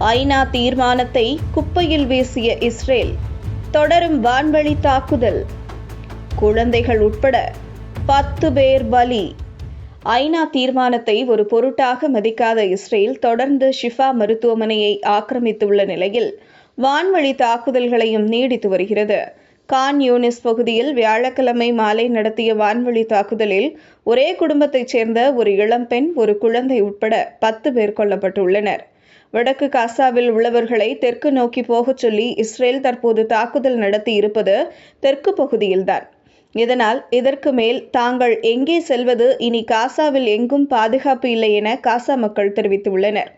ஐநா தீர்மானத்தை குப்பையில் வீசிய இஸ்ரேல் தொடரும் வான்வழி தாக்குதல். குழந்தைகள் உட்பட பத்து பேர் பலி. ஐநா தீர்மானத்தை ஒரு பொருட்டாக மதிக்காத இஸ்ரேல் தொடர்ந்து ஷிஃபா மருத்துவமனையை ஆக்கிரமித்துள்ள நிலையில் வான்வழி தாக்குதல்களையும் நீடித்து வருகிறது. கான் யூனிஸ் பகுதியில் வியாழக்கிழமை மாலை நடத்திய வான்வழி தாக்குதலில் ஒரே குடும்பத்தைச் சேர்ந்த ஒரு இளம்பெண் ஒரு குழந்தை உட்பட பத்து பேர் கொல்லப்பட்டுள்ளனர். வடக்கு காசாவில் உள்ளவர்களை தெற்கு நோக்கி போகச் சொல்லி இஸ்ரேல் தற்போது தாக்குதல் நடத்தி இருப்பது தெற்கு பகுதியில்தான். இதனால் இதற்கு மேல் தாங்கள் எங்கே செல்வது இனி காசாவில் எங்கும் பாதுகாப்பு இல்லை என காசா மக்கள் தெரிவித்துள்ளனர்.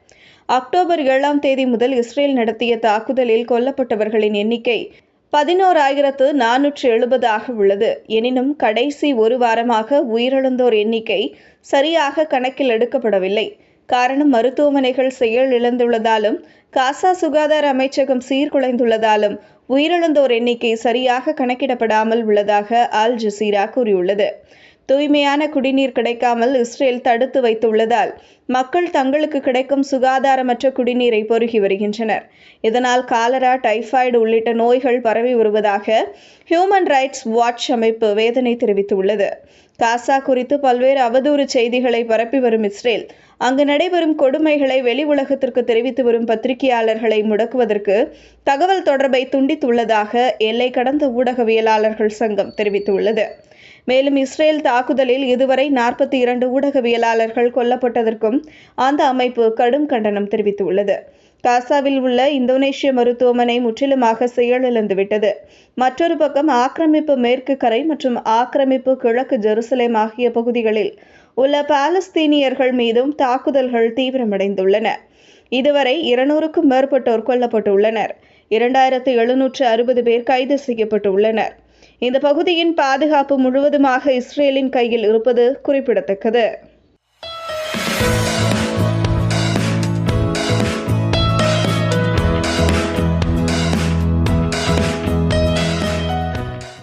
அக்டோபர் ஏழாம் தேதி முதல் இஸ்ரேல் நடத்திய தாக்குதலில் கொல்லப்பட்டவர்களின் எண்ணிக்கை பதினோராயிரத்து நானூற்று எழுபதாக உள்ளது. எனினும் கடைசி ஒரு வாரமாக உயிரிழந்தோர் எண்ணிக்கை சரியாக கணக்கில் எடுக்கப்படவில்லை. காரணம் மருத்துவமனைகள் செயல் இழந்துள்ளதாலும் காசா சுகாதார அமைச்சகம் சீர்குலைந்துள்ளதாலும் உயிரிழந்தோர் எண்ணிக்கை சரியாக கணக்கிடப்படாமல் உள்ளதாக அல் ஜசீரா கூறியுள்ளது. தூய்மையான குடிநீர் கிடைக்காமல் இஸ்ரேல் தடுத்து வைத்துள்ளதால் மக்கள் தங்களுக்கு கிடைக்கும் சுகாதாரமற்ற குடிநீரை பொருகி வருகின்றனர். இதனால் காலரா டைபாய்டு உள்ளிட்ட நோய்கள் பரவி வருவதாக ஹியூமன் ரைட்ஸ் வாட்ச் அமைப்பு வேதனை தெரிவித்துள்ளது. காசா குறித்து பல்வேறு அவதூறு செய்திகளை பரப்பி வரும் இஸ்ரேல் அங்கு நடைபெறும் கொடுமைகளை வெளி உலகத்திற்கு தெரிவித்து வரும் பத்திரிகையாளர்களை முடக்குவதற்கு தகவல் தொடர்பை துண்டித்துள்ளதாக எல்லை கடந்த ஊடகவியலாளர்கள் சங்கம் தெரிவித்துள்ளது. மேலும் இஸ்ரேல் தாக்குதலில் இதுவரை நாற்பத்தி இரண்டு ஊடகவியலாளர்கள் கொல்லப்பட்டதற்கும் அந்த அமைப்பு கடும் கண்டனம் தெரிவித்துள்ளது. காசாவில் உள்ள இந்தோனேஷிய மருத்துவமனை முற்றிலுமாக செயலிழந்துவிட்டது. மற்றொரு பக்கம் ஆக்கிரமிப்பு மேற்கு கரை மற்றும் ஆக்கிரமிப்பு கிழக்கு ஜெருசலேம் ஆகிய பகுதிகளில் உள்ள பாலஸ்தீனியர்கள் மீதும் தாக்குதல்கள் தீவிரமடைந்துள்ளன. இதுவரை இருநூறுக்கும் மேற்பட்டோர் கொல்லப்பட்டுள்ளனர். இரண்டாயிரத்து எழுநூற்று அறுபது பேர் கைது செய்யப்பட்டுள்ளனர். இந்த பகுதியின் பாதுகாப்பு முழுவதுமாக இஸ்ரேலின் கையில் இருப்பது குறிப்பிடத்தக்கது.